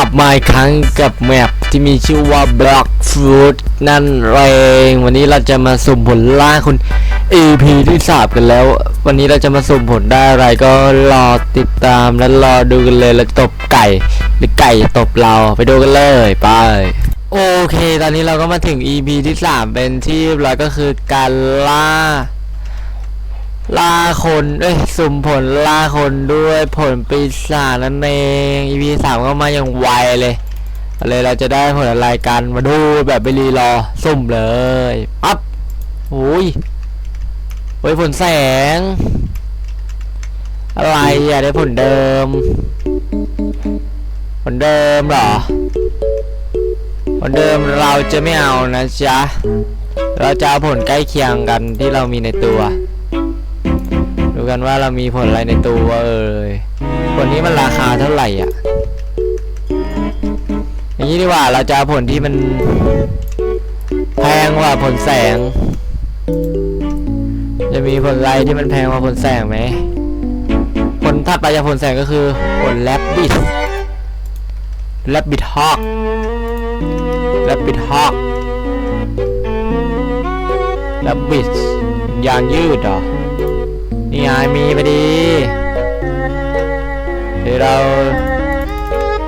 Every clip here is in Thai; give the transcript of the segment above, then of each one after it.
ลับมาอีกครั้งกับแมปที่มีชื่อว่า Block Fruit นั่นเองวันนี้เราจะมาสุ่มผลล่าคุณ EP ที่สามกันแล้ว วันนี้เราจะมาสุ่มผลได้อะไรก็รอติดตามและรอดูกันเลยเราจะตบไก่ หรือไก่ตบเราไปดูกันเลยไปโอเค ตอนนี้เราก็มาถึง EP ที่สามเป็นที่เรียบร้อยก็คือการล่า ล่าคนเอ้ยสุ่มผลล่าคนด้วยผลปีศาจนั่นเอง EP สามก็มาอย่างไวเลยเลยเราจะได้ผลอะไรกันมาดูแบบไม่รีรอสุ่มเลยปั๊บโอ้ยโอ้ยผลแสง อะไรอะได้ผลเดิม ผลเดิมเหรอ ผลเดิมเราจะไม่เอานะจ๊ะ เราจะเอาผลใกล้เคียงกันที่เรามีในตัว ดูกันว่าเรามีผลอะไรในตัวเอ่ยผลนี้มันราคาเท่าไหร่อะอย่างนี้ดีกว่าเราจะผลที่มันแพงกว่าผลแสง จะมีผลอะไรที่มันแพงกว่าผลแสงไหมผลถัดไปจากผลแสงก็คือผลแลบบิดแลบบิดฮอกแลบบิดฮอกแลบบิดยางยืดเหรอ นี่ไงมีพอดีเดี๋ยวเรา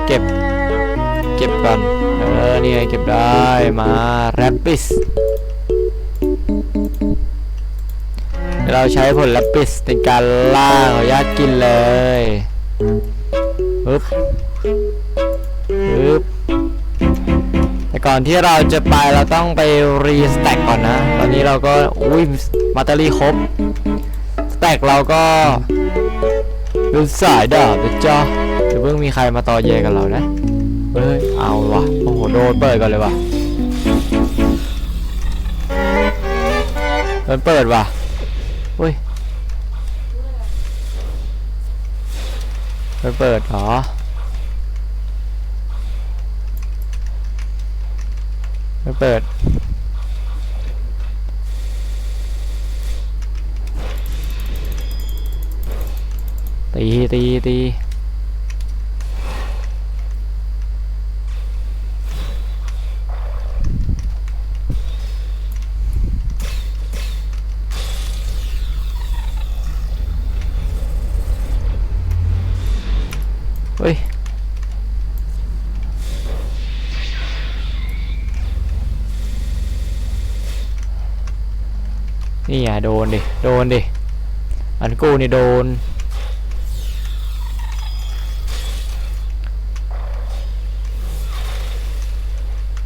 เก็บ เก็บก่อน เออ นี่ไงเก็บได้มาแรปปิสเราใช้ผลแรปปิสในการล่าขออนุญาตกินเลยปึ๊บปึ๊บแต่ก่อนที่เราจะไปเราต้องไปรีสแต็กก่อนนะ ตอนนี้เราก็ อุ้ยมาตอรี่ครบ แตกเราก็เป็นสายดาบนะจ๊ะเดี๋ยวเพิ่งมีใครมาต่อเยกับเรานะเฮ้ยเอาวะโอ้โหโดนเปิดก่อนเลยวะโดนเปิดวะเฮ้ยโดนเปิดหรอโดนเปิด ตีตีตีเฮ้ย นี่อะโดนดิ โดนดิ อันกูนี่โดน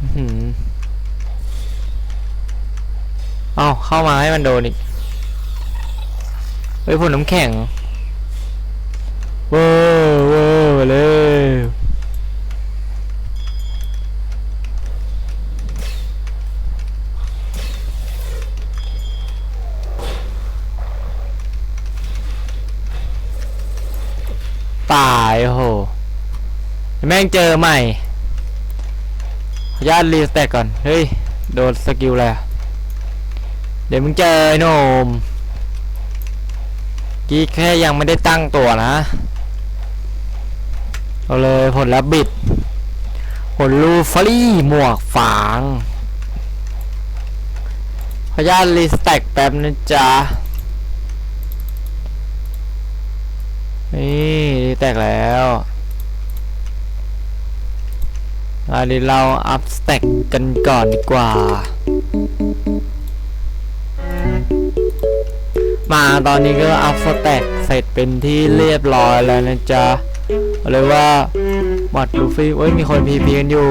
อื้อหือ เอาเข้ามาให้มันโดนอีกเฮ้ยผลน้ำแข็งเวอร์เวอร์ไปเลยตายโหแม่งเจอใหม่ญาติรีสแต็กก่อน เฮ้ย โดนสกิลอะไร เดี๋ยวมึงเจอโนมกี้แค่ยังไม่ได้ตั้งตัวนะ เอาเลยผลลัพธ์บิด ผลลูฟรี่หมวกฝางขออนุญาตรีสแต็กแป๊บนะจ๊ะ นี่รีแต็กแล้วอันนี้เราอัพสเต็กกันก่อนดีกว่า มาตอนนี้ก็อัพสเต็กเสร็จเป็นที่เรียบร้อยแล้วนะจ๊ะเลยว่าหมัดลูฟี่เอ้ยมีคนพีพีกันอยู่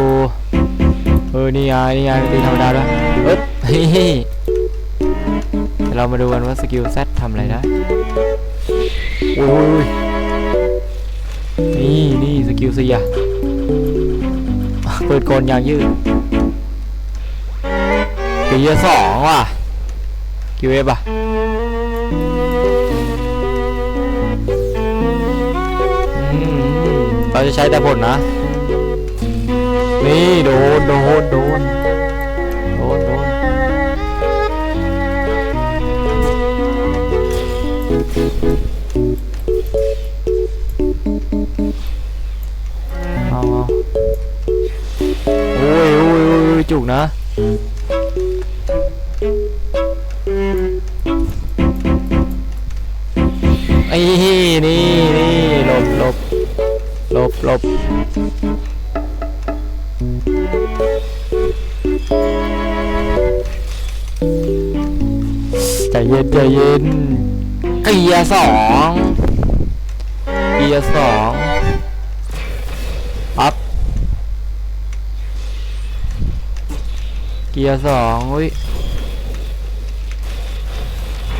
เออนี่ไงนี่ไงตีธรรมดาด้วยเอ๊บเฮ้ยเดี๋ยวเรามาดูกันว่าสกิลเซตทำอะไรได้โอ้ยนี่นี่สกิลเสียเปิดโกนยางยืดปียสองว่ะคิวเอฟอะ เราจะใช้แต่ผลนะ นี่โดนโดนโดนโดนโดนเอาเอาจุกนะ ไอ้นี่นี่หลบหลบหลบหลบใจเย็นใจเย็นเกียร์สองเกียร์สองปั๊บเกียร์สองอุ้ย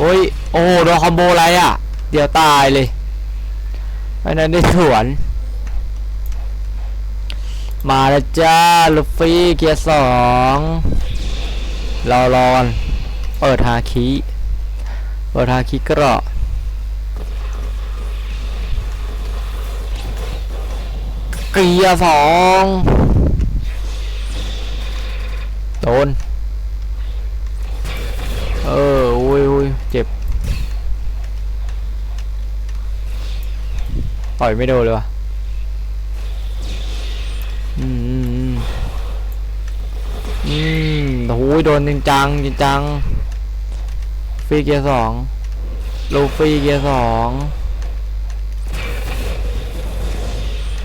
อุ้ยโอ้โหโดนคอมโบอะไรอะ เดี๋ยวตายเลยอ้นั่นได้สวน มาแล้วจ้าลูฟี่เกียร์สองรอรอนเปิดฮาคิเปิดฮาคิกระเกียร์สองโดนเอออุ้ยอุ้ยเจ็บ ต่อยไม่โดนเลยวะอืมอืมอืมโอ้ยโดนจริงจังจริงจังฟรีเกียร์สองลูฟี่เกียร์สอง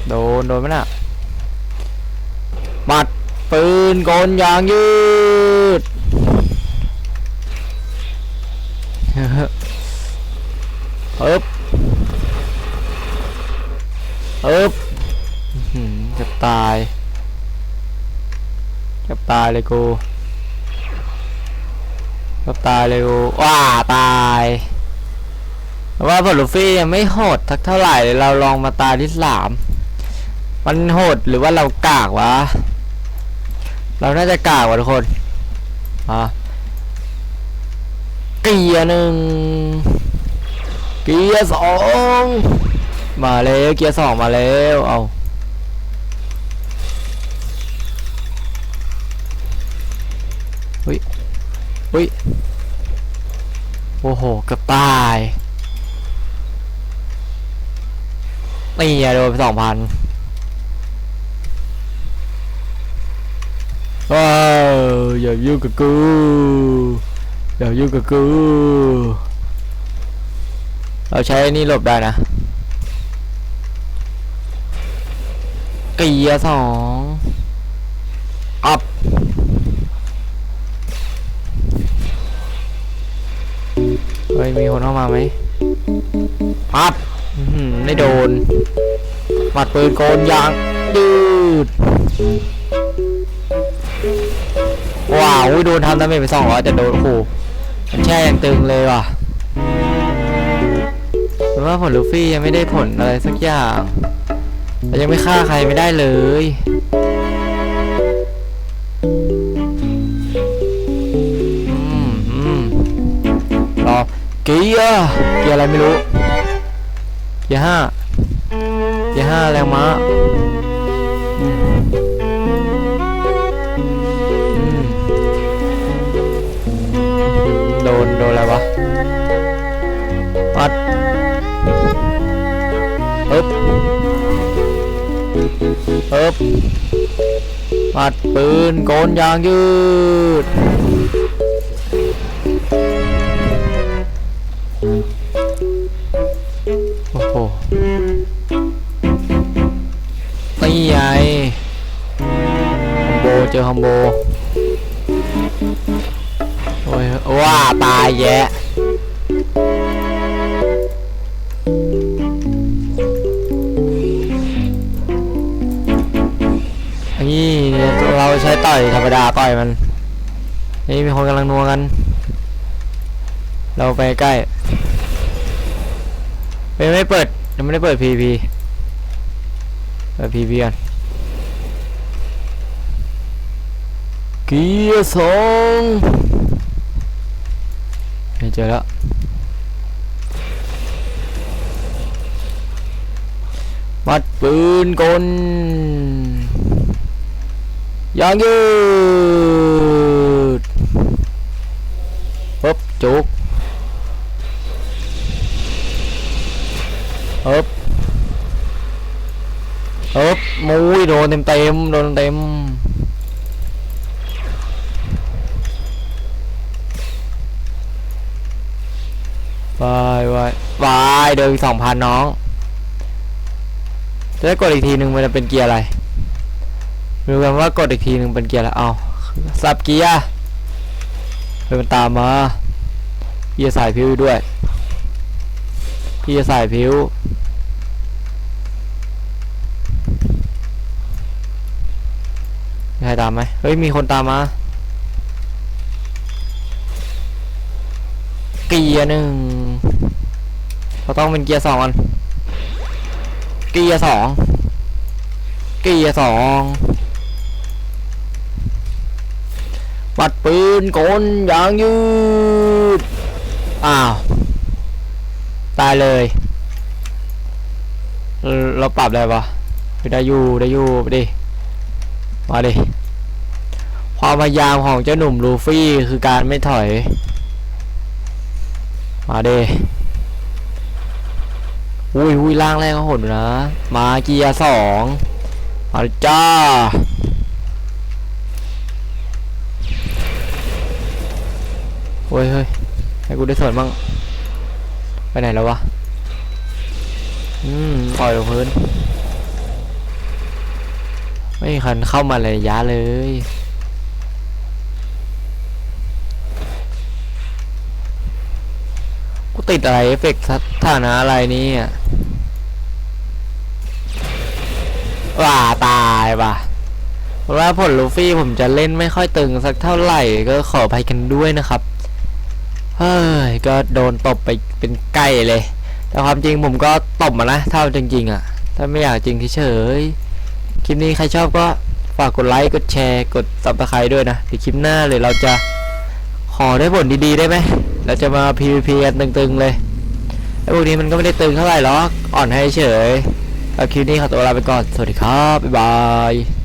โดนโดนไหมน่ะหมัดปืนกลยางยืดเอ๊บ เอ๊บจะตายจะตายเลยกูจะตายเลยกูว้าตายว่าผลลูฟี่ยังไม่โหดทักเท่าไหร่เราลองมาตายที่สามมันโหดหรือว่าเรากากวะ เราน่าจะกากว่ะทุกคนอะเกียร์หนึ่งเกียร์สอง มาแล้วเกียร์สองมาแล้วเอาเฮ้ยเฮ้ยโอ้โหเกับตายนี่อะโดนไปสองพันว้าวอย่ายุ่งกับกูอย่ายุ่งกับกูเราใช้นี่หลบได้นะ เกียร์สองอัพเฮ้ย มีคนเข้ามาไหมอัพอื้อหือไม่โดนหมัดปืนโกนยางยืดว้าวอุ๊ยโดนทำดาเมจไปสองร้อยแต่โดนโอ้โหมันแช่ยังตึงเลยว่ะเพราะว่าผลลูฟี่ยังไม่ได้ผลอะไรสักอย่าง ยังไม่ฆ่าใครไม่ได้เลย อืมอืมรอเกียร์เกียร์อะไรไม่รู้ เกียร์ห้าเกียร์ห้าแรงม้า ปึ๊บปัดปืนโกนยางยืด ใช้ต่อยธรรมดาต่อยมัน นี่มีคนกำลังนัวกัน เราไปใกล้ไปไม่เปิดยังไม่ได้เปิด PVP เปิด PVP กันเกียร์สองเฮ้ยเจอแล้วมัดปืนกล ยางยืดปึ๊บจุกเอบเอบมุ้ยโดนเต็มเต็มโดนเต็มไปไปไปเดินสองพันน้องจะได้กดอีกทีหนึ่งมันจะเป็นเกียร์อะไร รู้กันว่ากดอีกทีหนึ่งเป็นเกียร์อะไรเอาสับเกียร์เฮ้ยมันตามมาพี่จะใส่พิวด้วย พี่จะใส่พิวใครตามไหมเฮ้ย มีคนตามมา เกียร์หนึ่งเราต้องเป็นเกียร์สองก่อนเกียร์สอง เกียร์สอง ปัดปืนกลยางยืด อ้าว ตายเลย เราปรับได้ปะไม่ได้อยู่ได้อยู่ไปดิ มาดิ ความพยายามของเจ้าหนุ่มลูฟี่คือการไม่ถอย มาเดอุ้ยอุ้ยล่างแรกก็หดนะ มาเกียร์สองมาเลจ้า โอ้ยเฮ้ยให้กูได้สวนบ้าง ไปไหนแล้ววะ อืมปล่อยลงพื้น ไม่มีคันเข้ามาเลยยะเลย กูติดอะไรเอฟเฟกต์สถานะอะไรนี่ยว่าตายว่ะเพราะว่าผลลูฟี่ผมจะเล่นไม่ค่อยตึงสักเท่าไหร่ก็ขออภัยกันด้วยนะครับ เฮ้ยก็โดนตบไปเป็นไก่เลย แต่ความจริงผมก็ตบมานะเท่าจริงๆอะ ถ้าไม่อยากจริงเฉยคลิปนี้ใครชอบก็ฝากกดไลค์กดแชร์กดซับสไครด้วยนะเดี๋ยวคลิปหน้าเลยเราจะขอได้ผลดีๆได้ไหมเราจะมา PVP กันตึงๆเลยไอ้พวกนี้มันก็ไม่ได้ตึงเท่าไหร่หรอกอ่อนให้เฉยเอาคลิปนี้ขอตัวลาไปก่อนสวัสดีครับบ๊ายบาย